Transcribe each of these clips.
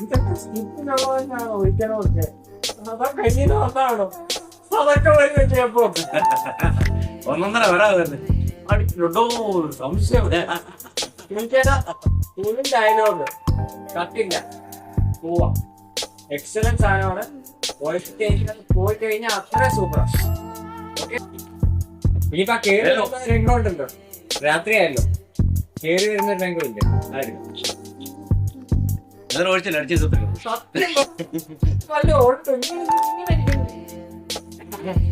ഇതൊക്കെ സ്കിപ്പിനുള്ളതെന്നാണോ ഒഴിക്കണമൊക്കെ അതാ കയ്യിൽ വന്നാണോ അതൊക്കെ വരും ചെയ്യപ്പോ ഒന്നൊന്നര വരാതെ അടിക്കുന്നുണ്ടോ സംശയം ചേട്ടാ ഫുൾ ഡയലോഗ് കട്ടില്ല പോവാ എക്സലന്റ് സാധനമാണ്. പോയിട്ട് കഴിഞ്ഞാൽ പോയി കഴിഞ്ഞാൽ അത്ര സൂപ്പർ ഓക്കെ ഇനിയിപ്പോ കേരളം രംഗമുണ്ടല്ലോ രാത്രിയായല്ലോ. കേറി വരുന്ന രംഗമില്ലേ ആയിരുന്നു അതിന് ഒഴിച്ചില്ല? അടിച്ചു.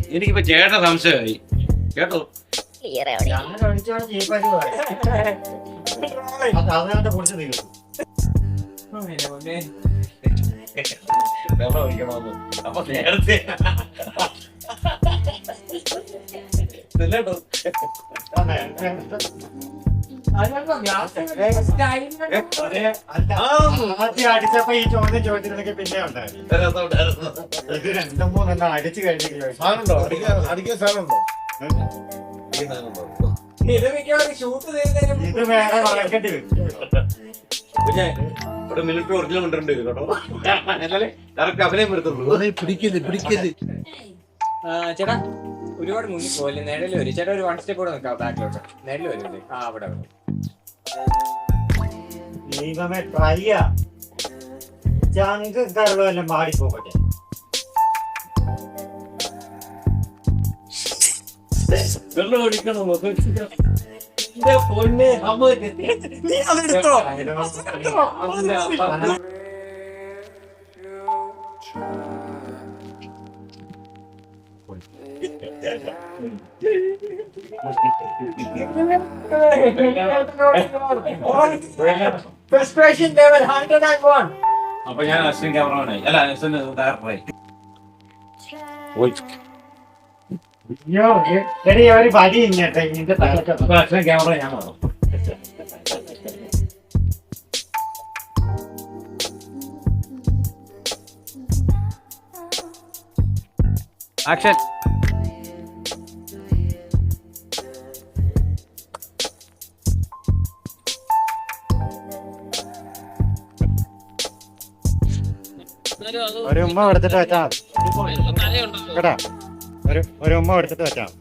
എനിക്കിപ്പോ ചേട്ട സംശയമായി. കേട്ടോ? അപ്പൊ നേരത്തെ? ഷൂട്ട് ഇത് വേറെ ഇവിടെ മിലിറ്ററി ഒറിജിനൽ കൊണ്ടുണ്ട് കേട്ടോ അഭിനയം വരുത്തുള്ളൂ ചേട്ടാ. ഒരുപാട് മുന്നിൽ പോലെ നിഴൽ വരും. ചേട്ടാ ഒരു വൺ സ്റ്റെപ്പ് കൂടെ നിൽക്കാം ബാക്കിലോട്ട്. നിഴൽ വരും ആ അവിടെ അവിടെ. ദൈവമേ ട്രൈയാ ചങ്ക് കറുവെല്ലാം മാടിപ്പോകട്ടെ വെള്ളം ഒഴിക്കണം എന്റെ പൊന്നെ അമ്മ. നീ അതെടുത്തോ Frustration level 101. അപ്പൊ ഞാൻ അശ്വിൻ ക്യാമറമാനായി. അല്ല അശ്വിൻ ഡയറക്ടറായി അയ്യോ എടി ഒരു വടി ഇങ്ങട്ടെ ഇതിന്റെ അശ്വിൻ ക്യാമറ ഞാൻ മാറും. ആക്ഷൻ ഒരു ഉമ്മ എടുത്തിട്ട് വെച്ചാ മതി. കേട്ടാ ഒരു ഒരു ഉമ്മ എടുത്തിട്ട് വെച്ചാ മതി.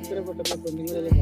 ഇത്ര പെട്ടെന്ന് പെണ്ണുങ്ങളെല്ലാം